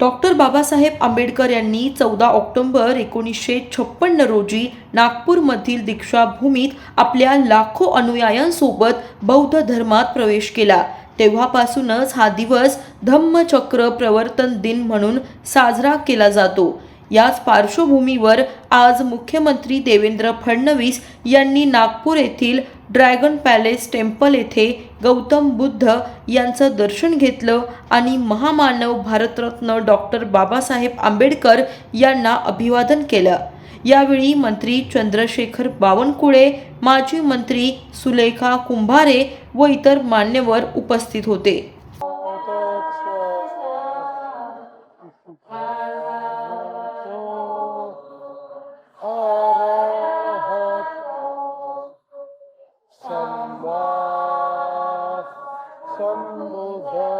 Doctor Babasaheb Ambedkar यांनी चौदा ऑक्टोंबर एकोणीसशे छप्पन्न रोजी नागपूरमधील दीक्षाभूमीत आपल्या लाखो अनुयायांसोबत बौद्ध धर्मात प्रवेश केला. तेव्हापासूनच हा दिवस धम्मचक्र प्रवर्तन दिन म्हणून साजरा केला जातो. याच पार्श्वभूमीवर आज मुख्यमंत्री देवेंद्र फडणवीस यांनी नागपूर येथील ड्रॅगन पॅलेस टेम्पल येथे गौतम बुद्ध यांचं दर्शन घेतलं आणि महामानव भारतरत्न डॉक्टर बाबासाहेब आंबेडकर यांना अभिवादन केलं. यावेळी मंत्री चंद्रशेखर बावनकुळे माजी मंत्री सुलेखा कुंभारे व इतर मान्यवर उपस्थित होते. الله صلى الله